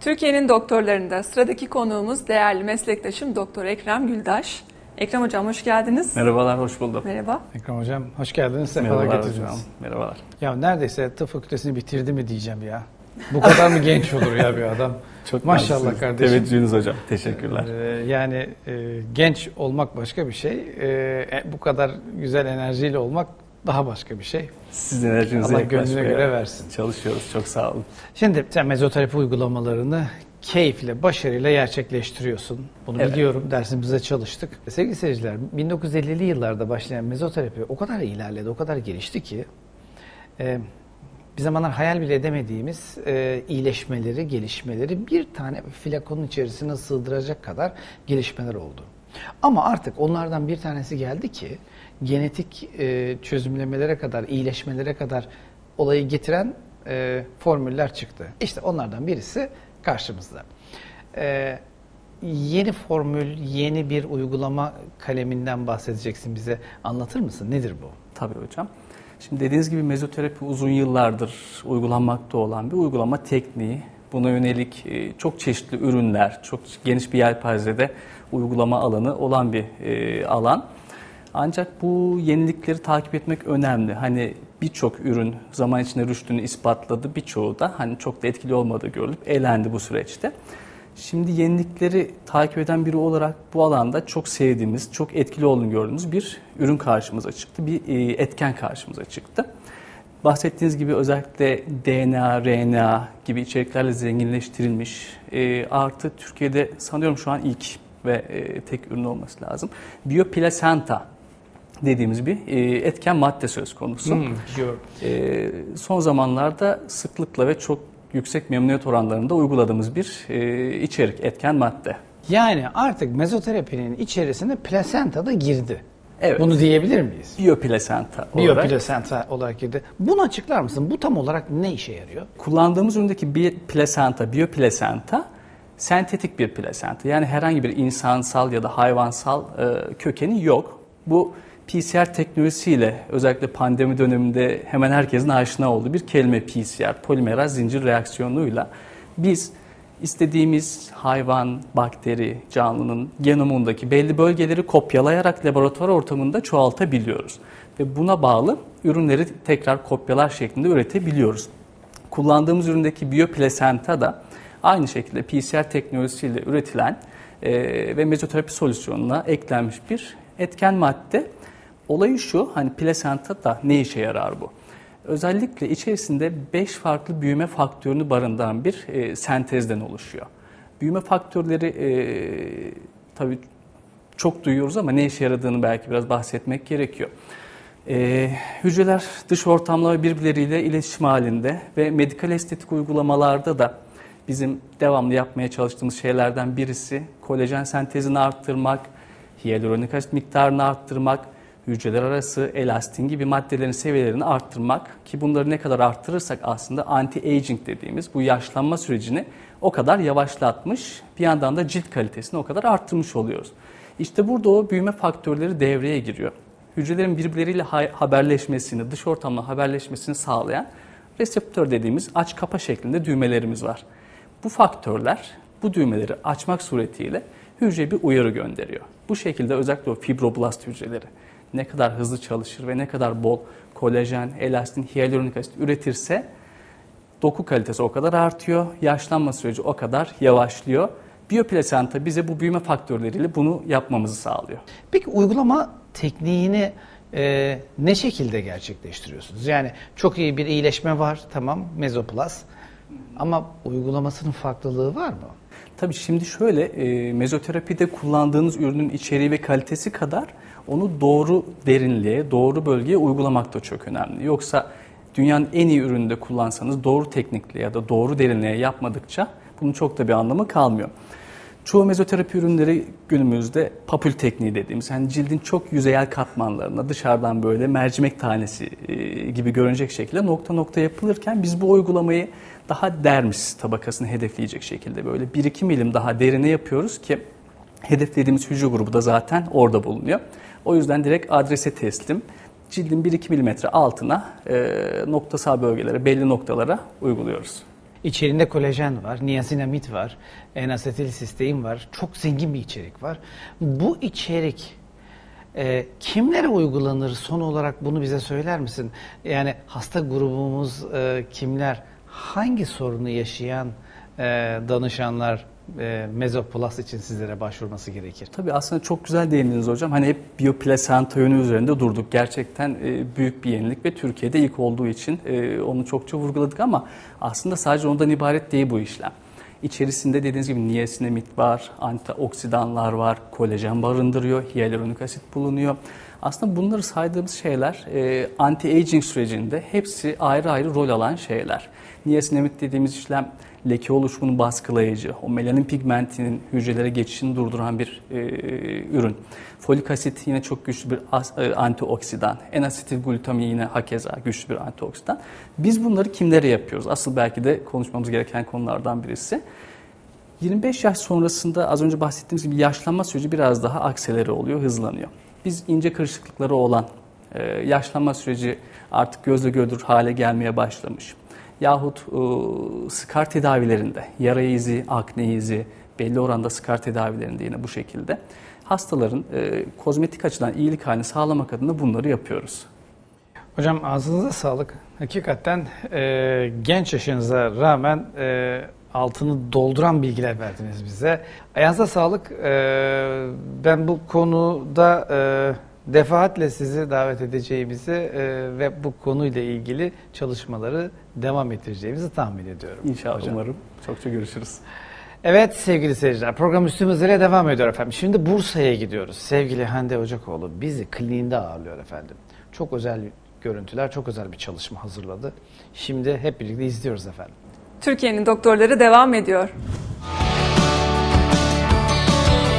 Türkiye'nin doktorlarında sıradaki konuğumuz değerli meslektaşım Doktor Ekrem Güldaş. Ekrem Hocam hoş geldiniz. Merhabalar, hoş bulduk. Merhaba. Ekrem Hocam hoş geldiniz. Sefalar getirdiniz. hocam. Merhabalar. Ya neredeyse tıp fakültesini bitirdi mi diyeceğim ya. Bu kadar mı genç olur ya bir adam? Çok Maşallah naziksiniz. kardeşim. Teveccühünüz hocam. Teşekkürler. Ee, yani e, genç olmak başka bir şey. Ee, e, bu kadar güzel enerjiyle olmak daha başka bir şey. Siz enerjinizi Allah gönlüne göre versin. Çalışıyoruz. Çok sağ olun. Şimdi sen mezoterapi uygulamalarını keyifle, başarıyla gerçekleştiriyorsun. Bunu Evet. biliyorum. Dersimizde çalıştık. Sevgili seyirciler, 1950'li yıllarda başlayan mezoterapi o kadar ilerledi, o kadar gelişti ki e, bir zamanlar hayal bile edemediğimiz e, iyileşmeleri, gelişmeleri bir tane flakonun içerisine sığdıracak kadar gelişmeler oldu. Ama artık onlardan bir tanesi geldi ki genetik e, çözümlemelere kadar, iyileşmelere kadar olayı getiren e, formüller çıktı. İşte onlardan birisi karşımızda. E, yeni formül, yeni bir uygulama kaleminden bahsedeceksin bize. Anlatır mısın? Nedir bu? Tabii hocam. Şimdi dediğiniz gibi mezoterapi uzun yıllardır uygulanmakta olan bir uygulama tekniği. Buna yönelik e, çok çeşitli ürünler, çok geniş bir yelpazede uygulama alanı olan bir e, alan. Ancak bu yenilikleri takip etmek önemli. Hani birçok ürün zaman içinde rüştünü ispatladı. Birçoğu da hani çok da etkili olmadığı görülüp elendi bu süreçte. Şimdi yenilikleri takip eden biri olarak bu alanda çok sevdiğimiz, çok etkili olduğunu gördüğümüz bir ürün karşımıza çıktı. Bir e, etken karşımıza çıktı. Bahsettiğiniz gibi özellikle DNA, RNA gibi içeriklerle zenginleştirilmiş e, artı Türkiye'de sanıyorum şu an ilk ve e, tek ürün olması lazım. Bioplasenta dediğimiz bir e, etken madde söz konusu. E, son zamanlarda sıklıkla ve çok yüksek memnuniyet oranlarında uyguladığımız bir e, içerik, etken madde. Yani artık mezoterapinin içerisine plasenta da girdi. Evet. Bunu diyebilir miyiz? Bioplasenta olarak. Biyoplasenta olarak girdi. Bunu açıklar mısın? Bu tam olarak ne işe yarıyor? Kullandığımız üründeki bir plasenta, biyoplasenta sentetik bir plasenta. Yani herhangi bir insansal ya da hayvansal e, kökeni yok. Bu PCR teknolojisiyle özellikle pandemi döneminde hemen herkesin aşina olduğu bir kelime PCR, polimeraz zincir reaksiyonuyla biz istediğimiz hayvan, bakteri, canlının genomundaki belli bölgeleri kopyalayarak laboratuvar ortamında çoğaltabiliyoruz. Ve buna bağlı ürünleri tekrar kopyalar şeklinde üretebiliyoruz. Kullandığımız üründeki biyoplasenta da aynı şekilde PCR teknolojisiyle üretilen e, ve mezoterapi solüsyonuna eklenmiş bir etken madde. Olayı şu, hani plasenta da ne işe yarar bu? Özellikle içerisinde 5 farklı büyüme faktörünü barındıran bir e, sentezden oluşuyor. Büyüme faktörleri e, tabii çok duyuyoruz ama ne işe yaradığını belki biraz bahsetmek gerekiyor. Ee, hücreler dış ortamla birbirleriyle iletişim halinde ve medikal estetik uygulamalarda da bizim devamlı yapmaya çalıştığımız şeylerden birisi kolajen sentezini arttırmak, hyaluronik asit miktarını arttırmak, hücreler arası elastin gibi maddelerin seviyelerini arttırmak ki bunları ne kadar arttırırsak aslında anti-aging dediğimiz bu yaşlanma sürecini o kadar yavaşlatmış, bir yandan da cilt kalitesini o kadar arttırmış oluyoruz. İşte burada o büyüme faktörleri devreye giriyor. Hücrelerin birbirleriyle ha- haberleşmesini, dış ortamla haberleşmesini sağlayan reseptör dediğimiz aç kapa şeklinde düğmelerimiz var. Bu faktörler bu düğmeleri açmak suretiyle hücreye bir uyarı gönderiyor. Bu şekilde özellikle o fibroblast hücreleri ne kadar hızlı çalışır ve ne kadar bol kolajen, elastin, hyaluronik asit üretirse doku kalitesi o kadar artıyor, yaşlanma süreci o kadar yavaşlıyor. Biyoplasenta bize bu büyüme faktörleriyle bunu yapmamızı sağlıyor. Peki uygulama tekniğini e, ne şekilde gerçekleştiriyorsunuz? Yani çok iyi bir iyileşme var, tamam, mezoplas. Ama uygulamasının farklılığı var mı? Tabii şimdi şöyle, e, mezoterapide kullandığınız ürünün içeriği ve kalitesi kadar onu doğru derinliğe, doğru bölgeye uygulamak da çok önemli. Yoksa dünyanın en iyi ürünü de kullansanız doğru teknikle ya da doğru derinliğe yapmadıkça bunun çok da bir anlamı kalmıyor. Çoğu mezoterapi ürünleri günümüzde papül tekniği dediğimiz yani cildin çok yüzeyel katmanlarına dışarıdan böyle mercimek tanesi e, gibi görünecek şekilde nokta nokta yapılırken biz bu uygulamayı daha dermis tabakasını hedefleyecek şekilde böyle 1-2 milim daha derine yapıyoruz ki hedeflediğimiz hücre grubu da zaten orada bulunuyor. O yüzden direkt adrese teslim cildin 1-2 milimetre altına e, noktasal bölgelere, belli noktalara uyguluyoruz. İçerinde kolajen var, niasinamid var, N-asetil sistein var. Çok zengin bir içerik var. Bu içerik e, kimlere uygulanır? Son olarak bunu bize söyler misin? Yani hasta grubumuz e, kimler? Hangi sorunu yaşayan e, danışanlar e, Mezoplast için sizlere başvurması gerekir? Tabii aslında çok güzel değindiniz hocam. Hani hep biyoplasenta yönü üzerinde durduk. Gerçekten e, büyük bir yenilik ve Türkiye'de ilk olduğu için e, onu çokça vurguladık ama aslında sadece ondan ibaret değil bu işlem. İçerisinde dediğiniz gibi niasinamid var, antioksidanlar var, kolajen barındırıyor, hyaluronik asit bulunuyor. Aslında bunları saydığımız şeyler e, anti-aging sürecinde hepsi ayrı ayrı rol alan şeyler. Niasinamid dediğimiz işlem leke oluşumunu baskılayıcı, o melanin pigmentinin hücrelere geçişini durduran bir e, ürün. Folik asit yine çok güçlü bir as- e, antioksidan. N-asetil glutamin yine hakeza güçlü bir antioksidan. Biz bunları kimlere yapıyoruz? Asıl belki de konuşmamız gereken konulardan birisi. 25 yaş sonrasında az önce bahsettiğimiz gibi yaşlanma süreci biraz daha akselere oluyor, hızlanıyor. Biz ince kırışıklıkları olan e, yaşlanma süreci artık gözle görülür hale gelmeye başlamış. Yahut e, skar tedavilerinde yara izi, akne izi, belli oranda skar tedavilerinde yine bu şekilde hastaların e, kozmetik açıdan iyilik halini sağlamak adına bunları yapıyoruz. Hocam ağzınıza sağlık. Hakikaten e, genç yaşınıza rağmen e, altını dolduran bilgiler verdiniz bize. Ayağınıza sağlık. E, ben bu konuda e, defaatle sizi davet edeceğimizi e, ve bu konuyla ilgili çalışmaları devam ettireceğimizi tahmin ediyorum. İnşallah hocam. umarım. Çokça görüşürüz. Evet sevgili seyirciler program üstümüz ile devam ediyor efendim. Şimdi Bursa'ya gidiyoruz. Sevgili Hande Ocakoğlu bizi kliniğinde ağırlıyor efendim. Çok özel görüntüler, çok özel bir çalışma hazırladı. Şimdi hep birlikte izliyoruz efendim. Türkiye'nin doktorları devam ediyor.